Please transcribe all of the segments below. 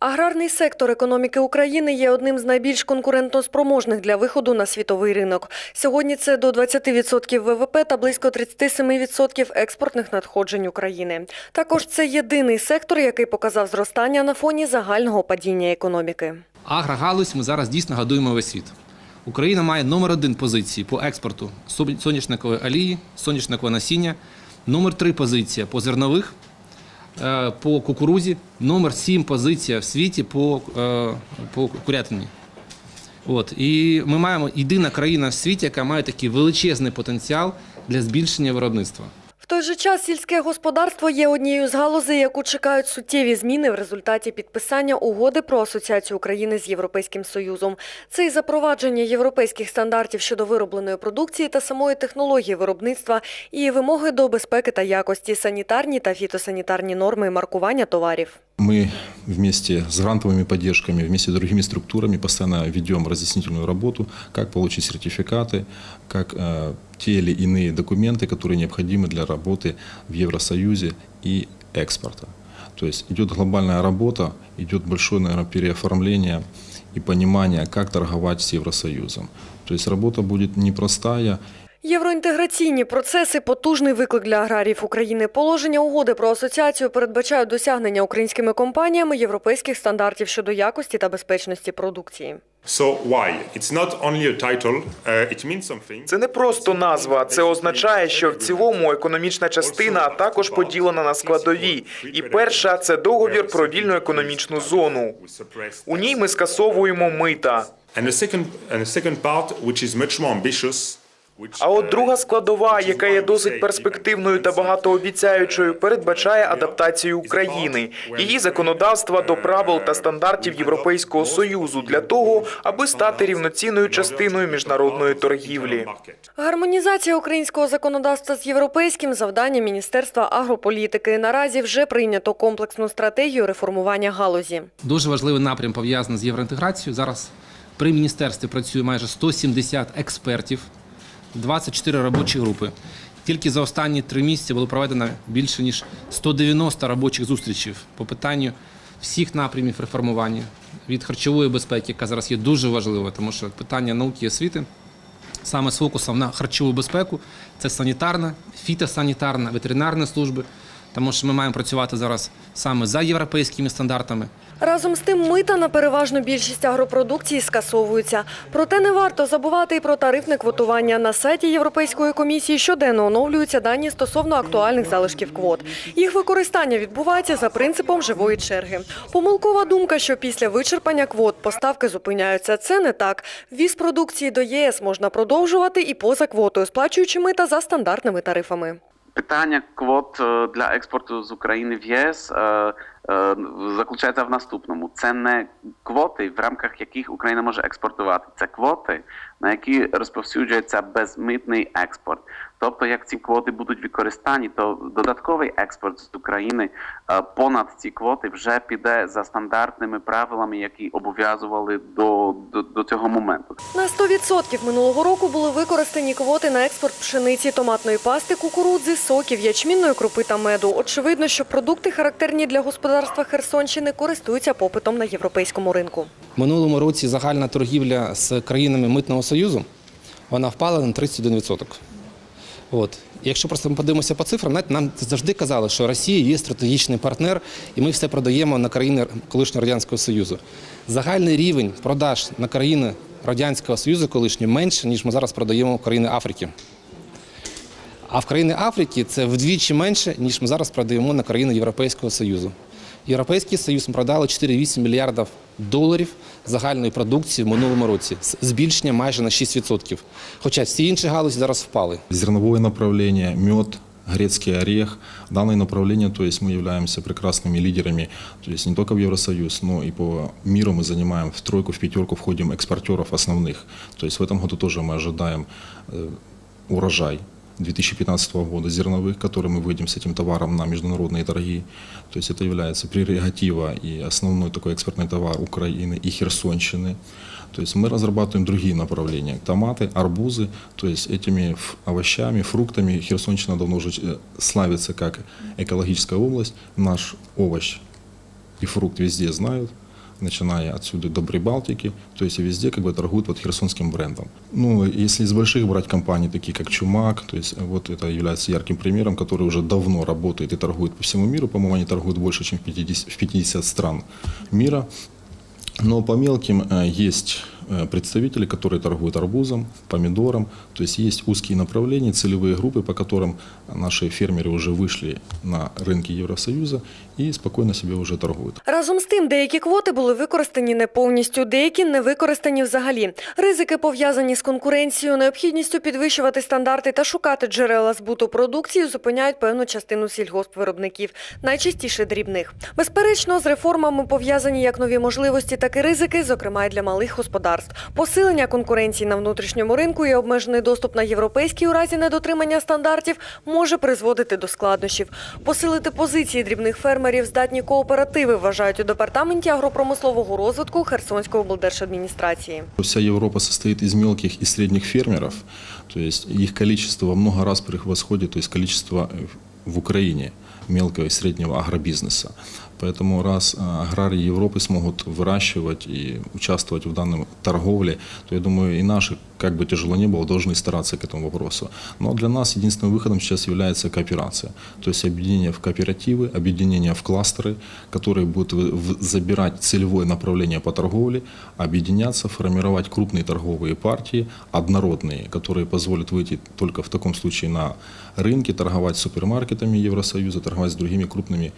Аграрний сектор економіки України є одним з найбільш конкурентоспроможних для виходу на світовий ринок. Сьогодні це до 20% ВВП та близько 37% експортних надходжень України. Також це єдиний сектор, який показав зростання на фоні загального падіння економіки. Агрогалузь ми зараз дійсно годуємо весь світ. Україна має номер один позиції по експорту соняшникової олії, соняшникового насіння, номер три позиція по зернових, по кукурузі, номер 7 позиція в світі по, е, по курятині. От. І ми маємо єдина країна в світі, яка має такий величезний потенціал для збільшення виробництва В той же час сільське господарство є однією з галузей, яку чекають суттєві зміни в результаті підписання угоди про асоціацію України з Європейським Союзом. Це і запровадження європейських стандартів щодо виробленої продукції та самої технології виробництва, і вимоги до безпеки та якості, санітарні та фітосанітарні норми маркування товарів. Мы вместе с грантовыми поддержками, вместе с другими структурами постоянно ведем разъяснительную работу, как получить сертификаты, как э, те или иные документы, которые необходимы для работы в Евросоюзе и экспорта. То есть идет глобальная работа, идет большое, наверное, переоформление и понимание, как торговать с Евросоюзом. То есть работа будет непростая, Євроінтеграційні процеси потужний виклик для аграріїв України. Положення угоди про асоціацію передбачають досягнення українськими компаніями європейських стандартів щодо якості та безпечності продукції. Uh. Це не просто назва. Це означає, що в цілому економічна частина також поділена на складові. І перша це договір про вільну економічну зону. У ній ми скасовуємо мита. А от друга складова, яка є досить перспективною та багатообіцяючою, передбачає адаптацію України, її законодавства до правил та стандартів Європейського союзу для того, аби стати рівноцінною частиною міжнародної торгівлі. Гармонізація українського законодавства з європейським завдання Міністерства агрополітики. Наразі вже прийнято комплексну стратегію реформування галузі. Дуже важливий напрям пов'язаний з євроінтеграцією. Зараз при міністерстві працює майже 170 експертів, 24 робочі групи. Тільки за останні три місяці було проведено більше ніж 190 робочих зустрічей по питанню всіх напрямів реформування від харчової безпеки, яка зараз є дуже важлива, тому що питання науки і освіти саме з фокусом на харчову безпеку це санітарна, фітосанітарна, ветеринарна служби. Тому що ми маємо працювати зараз саме за європейськими стандартами, Разом з тим, мита на переважну більшість агропродукції скасовуються. Проте не варто забувати і про тарифне квотування. На сайті Європейської комісії щоденно оновлюються дані стосовно актуальних залишків квот. Їх використання відбувається за принципом живої черги. Помилкова думка, що після вичерпання квот поставки зупиняються. Це не так. Ввіз продукції до ЄС можна продовжувати і поза квотою, сплачуючи мита за стандартними тарифами. Питання квот для експорту з України в ЄС заключається в наступному: це не квоти, в рамках яких Україна може експортувати. Це квоти, на які розповсюджується безмитний експорт. Тобто, як ці квоти будуть використані, то додатковий експорт з України е, понад ці квоти вже піде за стандартними правилами, які обов'язували до, до, до цього моменту. На 100% минулого року були використані квоти на експорт пшениці, томатної пасти, кукурудзи, соків, ячмінної крупи та меду. Очевидно, що продукти, характерні для господарства Херсонщини, користуються попитом на європейському ринку. В минулому році загальна торгівля з країнами Митного Союзу вона впала на 31%. От. Якщо просто ми подивимося по цифрам, нам завжди казали, що Росія є стратегічний партнер, і ми все продаємо на країни колишнього Радянського Союзу. Загальний рівень продаж на країни Радянського Союзу колишнього менше, ніж ми зараз продаємо в країни Африки. А в країни Африки це вдвічі менше, ніж ми зараз продаємо на країни Європейського Союзу. Європейський Союз ми продали 4,8 мільярдів доларів загальної продукції в минулому році, з збільшення майже на 6%. Хоча всі інші галузі зараз впали. зерновое направление, мед, грецкий орех. Данное направление, то есть мы являемся прекрасными лидерами, то есть не только в Евросоюз, но и по миру мы занимаем в тройку, в пятерку входим экспортеров основных. То есть в этом году тоже мы ожидаем э, урожай 2015 года зерновых, который мы выйдем с этим товаром на международные торги. То есть это является прерогатива и основной такой экспортный товар Украины и Херсонщины. То есть мы разрабатываем другие направления. Томаты, арбузы. То есть этими ф- овощами, фруктами Херсонщина давно уже э, славится как экологическая область. Наш овощ и фрукт везде знают. начиная отсюда до Прибалтики, то есть везде как бы торгуют вот херсонским брендом. Ну, если из больших брать компаний, такие как Чумак, то есть вот это является ярким примером, который уже давно работает и торгует по всему миру, по-моему, они торгуют больше, чем в 50, в 50 стран мира. Но по мелким э, есть э, представители, которые торгуют арбузом, помидором. То есть есть узкие направления, целевые группы, по которым наши фермеры уже вышли на рынки Евросоюза и спокойно себе уже торгуют. Разом з тим, деякі квоти були використані не повністю, деякі не використані взагалі. Ризики пов'язані з конкуренцією, необхідністю підвищувати стандарти та шукати джерела збуту продукції зупиняють певну частину сільгоспвиробників, найчастіше дрібних. Безперечно, з реформами пов'язані як нові можливості, так і ризики, зокрема й для малих господарств. Посилення конкуренції на внутрішньому ринку і обмежений доступ на європейський у разі недотримання стандартів може призводити до складнощів. Посилити позиції дрібних фермерів здатні кооперативи, вважають у департаменті агропромислового розвитку Херсонської облдержадміністрації. Вся Европа состоит из мелких и средних фермеров, то есть их количество во много раз превосходит, то есть э, в Украине мелкого и среднего агробизнеса. Поэтому раз э, аграрии Европы смогут выращивать и участвовать в данной торговле, то я думаю, и наши, как бы тяжело ни было, должны стараться к этому вопросу. Но для нас единственным выходом сейчас является кооперация. То есть объединение в кооперативы, объединение в кластеры, которые будут в- в- забирать целевое направление по торговле, объединяться, формировать крупные торговые партии, однородные, которые позволят выйти только в таком случае на рынки, торговать с супермаркетами Евросоюза, торговать с другими крупными э,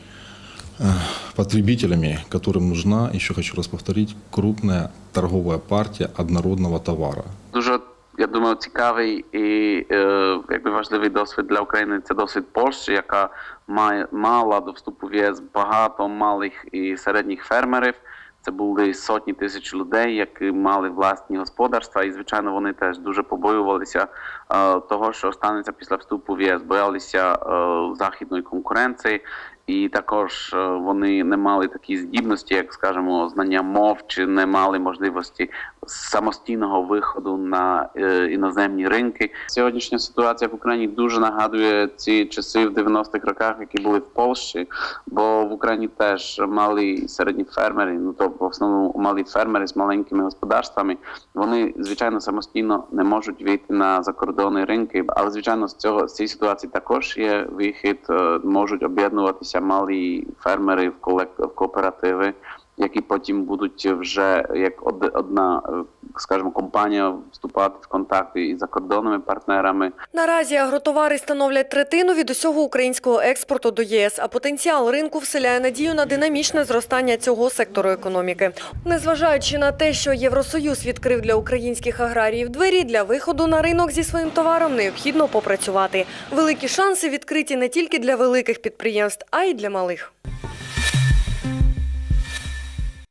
потребителями, которым нужна, еще хочу раз повторить, крупная торговая партия однородного товара. Дуже, я думаю, цікавий і е, якби важливий досвід для України це досвід Польщі, яка має мала до вступу в ЄС багато малих і середніх фермерів. Це були сотні тисяч людей, які мали власні господарства, і звичайно вони теж дуже побоювалися е, того, що станеться після вступу в ЄС, боялися е, західної конкуренції, і також е, вони не мали такі здібності, як скажімо, знання мов, чи не мали можливості самостійного виходу на е, іноземні ринки. Сьогоднішня ситуація в Україні дуже нагадує ці часи в 90-х роках, які були в Польщі, бо в Україні теж мали середні фермери, ну то в основному малі фермери з маленькими господарствами. Вони звичайно самостійно не можуть вийти на закордонні ринки, але звичайно з цього з цієї ситуації також є вихід. е, Можуть об'єднуватися sa mali farmári v, ko- v kooperatíve Які потім будуть вже як од- одна, е, скажімо, компанія вступати в контакти із закордонними партнерами, Наразі агротовари становлять третину від усього українського експорту до ЄС, а потенціал ринку вселяє надію на динамічне зростання цього сектору економіки. Незважаючи на те, що Євросоюз відкрив для українських аграріїв двері для виходу на ринок зі своїм товаром, необхідно попрацювати. Великі шанси відкриті не тільки для великих підприємств, а й для малих.